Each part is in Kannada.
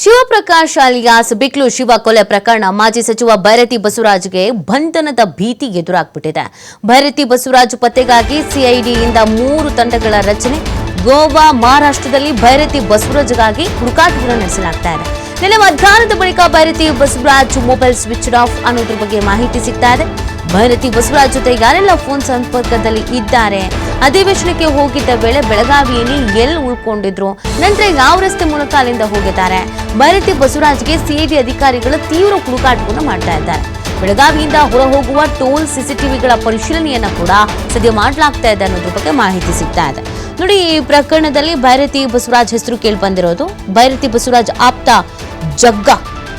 ಶಿವಪ್ರಕಾಶ್ ಅಲಿಯಾಸ್ ಬಿಕ್ಲು ಶಿವ ಕೊಲೆ ಪ್ರಕರಣ ಮಾಜಿ ಸಚಿವ ಭೈರತಿ ಬಸವರಾಜ್ಗೆ ಬಂಧನದ ಭೀತಿ ಎದುರಾಗ್ಬಿಟ್ಟಿದೆ. ಭೈರತಿ ಬಸವರಾಜ್ ಪತ್ತೆಗಾಗಿ ಸಿಐಡಿಯಿಂದ ಮೂರು ತಂಡಗಳ ರಚನೆ, ಗೋವಾ, ಮಹಾರಾಷ್ಟ್ರದಲ್ಲಿ ಭೈರತಿ ಬಸವರಾಜ್ಗಾಗಿ ಹುಡುಕಾಟವನ್ನು ನಡೆಸಲಾಗ್ತಾ ಇದೆ. ನಿನ್ನೆ ಮಧ್ಯಾಹ್ನದ ಬಳಿಕ Byrathi Basavaraj mobile switch off ಅನ್ನೋದ್ರ ಬಗ್ಗೆ ಮಾಹಿತಿ ಸಿಗ್ತಾ ಇದೆ. ಭೈರತಿ ಬಸವರಾಜ್ ಜೊತೆ ಯಾರೆಲ್ಲ ಫೋನ್ ಸಂಪರ್ಕದಲ್ಲಿ ಇದ್ದಾರೆ? ಅಧಿವೇಶನಕ್ಕೆ ಹೋಗಿದ್ದ ವೇಳೆ ಬೆಳಗಾವಿಯಲ್ಲಿ ಎಲ್ಲಿ ಉಳ್ಕೊಂಡಿದ್ರು? ನಂತರ ಯಾವ ರಸ್ತೆ ಮೂಲಕ ಅಲ್ಲಿಂದ ಹೋಗಿದ್ದಾರೆ? ಭೈರತಿ ಬಸವರಾಜ್ಗೆ ಸಿಐಡಿ ಅಧಿಕಾರಿಗಳು ತೀವ್ರ ಹುಡುಕಾಟವನ್ನು ಮಾಡ್ತಾ ಇದ್ದಾರೆ. ಬೆಳಗಾವಿಯಿಂದ ಹೊರ ಹೋಗುವ ಟೋಲ್ ಸಿಸಿಟಿವಿಗಳ ಪರಿಶೀಲನೆಯನ್ನ ಕೂಡ ಸದ್ಯ ಮಾಡಲಾಗ್ತಾ ಇದೆ ಅನ್ನೋದ್ರ ಬಗ್ಗೆ ಮಾಹಿತಿ ಸಿಗ್ತಾ ಇದೆ. ನೋಡಿ, ಈ ಪ್ರಕರಣದಲ್ಲಿ ಭೈರತಿ ಬಸವರಾಜ್ ಹೆಸರು ಕೇಳಿ ಬಂದಿರೋದು. ಭೈರತಿ ಬಸವರಾಜ್ ಆಪ್ತ ಜಗ್ಗ.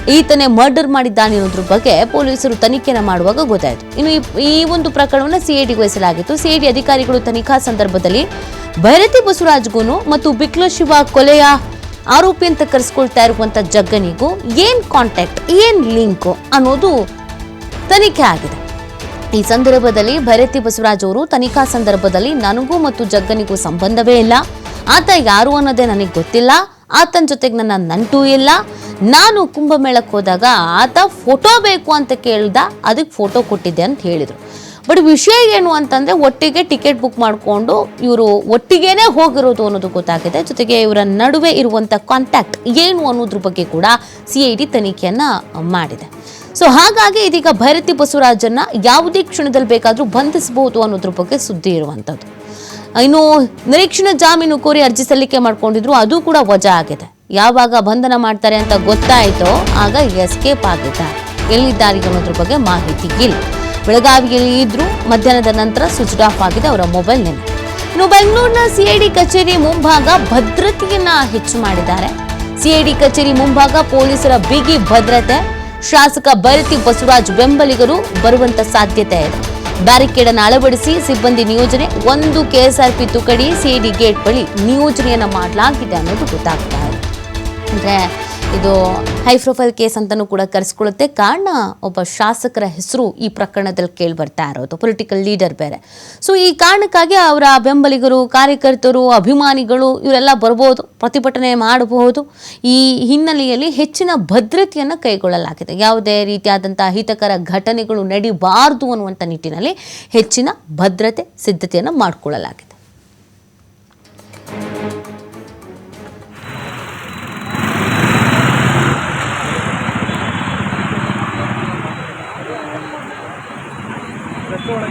ಈತನೇ ಮರ್ಡರ್ ಮಾಡಿದ್ದಾನೆ ಅನ್ನೋದ್ರ ಬಗ್ಗೆ ಪೊಲೀಸರು ತನಿಖೆನ ಮಾಡುವಾಗ ಗೊತ್ತಾಯಿತು. ಇನ್ನು ಈ- ಒಂದು ಪ್ರಕರಣವನ್ನು ಸಿಐಡಿಗೆ ವಹಿಸಲಾಗಿತ್ತು. ಸಿಐಡಿ ಅಧಿಕಾರಿಗಳು ತನಿಖಾ ಸಂದರ್ಭದಲ್ಲಿ ಭೈರತಿ ಬಸವರಾಜ್ಗೂ ಮತ್ತು ಬಿಕ್ಲ ಶಿವ ಕೊಲೆಯ ಆರೋಪಿ ಅಂತ ಕರೆಸ್ಕೊಳ್ತಾ ಇರುವಂತ ಜಗ್ಗನಿಗೂ ಏನ್ ಕಾಂಟ್ಯಾಕ್ಟ್ ಏನ್ ಲಿಂಕ್ ಅನ್ನೋದು ತನಿಖೆ ಆಗಿದೆ. ಈ ಸಂದರ್ಭದಲ್ಲಿ ಭೈರತಿ ಬಸವರಾಜ್ ಅವರು ತನಿಖಾ ಸಂದರ್ಭದಲ್ಲಿ ನನಗೂ ಮತ್ತು ಜಗ್ಗನಿಗೂ ಸಂಬಂಧವೇ ಇಲ್ಲ. ಆತ ಯಾರು ಅನ್ನೋದೇ ನನಗೆ ಗೊತ್ತಿಲ್ಲ. ಆತನ ಜೊತೆಗೆ ನನ್ನ ನಂಟು ಇಲ್ಲ. ನಾನು ಕುಂಭಮೇಳಕ್ಕೆ ಹೋದಾಗ ಆತ ಫೋಟೋ ಬೇಕು ಅಂತ ಕೇಳ್ದ, ಅದಕ್ಕೆ ಫೋಟೋ ಕೊಟ್ಟಿದ್ದೆ ಅಂತ ಹೇಳಿದರು. ಬಟ್ ವಿಷಯ ಏನು ಅಂತಂದರೆ ಒಟ್ಟಿಗೆ ಟಿಕೆಟ್ ಬುಕ್ ಮಾಡಿಕೊಂಡು ಇವರು ಒಟ್ಟಿಗೆನೇ ಹೋಗಿರೋದು ಅನ್ನೋದು ಗೊತ್ತಾಗಿದೆ. ಜೊತೆಗೆ ಇವರ ನಡುವೆ ಇರುವಂಥ ಕಾಂಟ್ಯಾಕ್ಟ್ ಏನು ಅನ್ನೋದ್ರ ಬಗ್ಗೆ ಕೂಡ ಸಿ ಐ ಡಿ ತನಿಖೆಯನ್ನು ಮಾಡಿದೆ. ಸೊ ಹಾಗಾಗಿ ಇದೀಗ ಭೈರತಿ ಬಸವರಾಜನ್ನ ಯಾವುದೇ ಕ್ಷಣದಲ್ಲಿ ಬೇಕಾದರೂ ಬಂಧಿಸಬಹುದು ಅನ್ನೋದ್ರ ಬಗ್ಗೆ ಸುದ್ದಿ ಇರುವಂಥದ್ದು ಇನ್ನು ನಿರೀಕ್ಷಣಾ ಜಾಮೀನು ಕೋರಿ ಅರ್ಜಿ ಸಲ್ಲಿಕೆ ಮಾಡ್ಕೊಂಡಿದ್ರು, ಅದು ಕೂಡ ವಜಾ ಆಗಿದೆ. ಯಾವಾಗ ಬಂಧನ ಮಾಡ್ತಾರೆ ಅಂತ ಗೊತ್ತಾಯಿತೋ ಆಗ ಎಸ್ಕೇಪ್ ಆಗಿದ್ದಾರೆ ಎಲ್ಲಿದ್ದಾರೆ ಅನ್ನೋದ್ರ ಬಗ್ಗೆ ಮಾಹಿತಿ ಇಲ್ಲ. ಬೆಳಗಾವಿಯಲ್ಲಿ ಇದ್ರು ಮಧ್ಯಾಹ್ನದ ನಂತರ ಸ್ವಿಚ್ ಆಫ್ ಆಗಿದೆ ಅವರ ಮೊಬೈಲ್ ನೆನೆ ಇನ್ನು ಬೆಂಗಳೂರಿನ ಸಿಐಡಿ ಕಚೇರಿ ಮುಂಭಾಗ ಭದ್ರತೆಯನ್ನ ಹೆಚ್ಚು ಮಾಡಿದ್ದಾರೆ. ಸಿಐಡಿ ಕಚೇರಿ ಮುಂಭಾಗ ಪೊಲೀಸರ ಬಿಗಿ ಭದ್ರತೆ. ಶಾಸಕ ಬೈರತಿ ಬಸವರಾಜ್ ಬೆಂಬಲಿಗರು ಬರುವಂತ ಸಾಧ್ಯತೆ ಇದೆ. ಬ್ಯಾರಿಕೇಡ್ ಅನ್ನು ಅಳವಡಿಸಿ ಸಿಬ್ಬಂದಿ ನಿಯೋಜನೆ ಒಂದು ಕೆಎಸ್ಆರ್ಪಿ ತುಕಡಿ ಸಿಐಡಿ ಗೇಟ್ ಬಳಿ ನಿಯೋಜನೆಯನ್ನು ಮಾಡಲಾಗಿದೆ ಅನ್ನೋದು ಗೊತ್ತಾಗ್ತಾ ಇದೆ. ಅಂದರೆ ಇದು ಹೈ ಪ್ರೊಫೈಲ್ ಕೇಸ್ ಅಂತಲೂ ಕೂಡ ಕರೆಸ್ಕೊಳ್ಳುತ್ತೆ. ಕಾರಣ ಒಬ್ಬ ಶಾಸಕರ ಹೆಸರು ಈ ಪ್ರಕರಣದಲ್ಲಿ ಕೇಳಿ ಬರ್ತಾ ಇರೋದು ಪೊಲಿಟಿಕಲ್ ಲೀಡರ್ ಬೇರೆ. ಸೊ ಈ ಕಾರಣಕ್ಕಾಗಿ ಅವರ ಬೆಂಬಲಿಗರು, ಕಾರ್ಯಕರ್ತರು, ಅಭಿಮಾನಿಗಳು ಇವರೆಲ್ಲ ಬರ್ಬೋದು, ಪ್ರತಿಭಟನೆ ಮಾಡಬಹುದು. ಈ ಹಿನ್ನೆಲೆಯಲ್ಲಿ ಹೆಚ್ಚಿನ ಭದ್ರತೆಯನ್ನು ಕೈಗೊಳ್ಳಲಾಗಿದೆ. ಯಾವುದೇ ರೀತಿಯಾದಂಥ ಹಿತಕರ ಘಟನೆಗಳು ನಡಿಬಾರದು ಅನ್ನುವಂಥ ನಿಟ್ಟಿನಲ್ಲಿ ಹೆಚ್ಚಿನ ಭದ್ರತೆ, ಸಿದ್ಧತೆಯನ್ನು ಮಾಡಿಕೊಳ್ಳಲಾಗಿದೆ. Before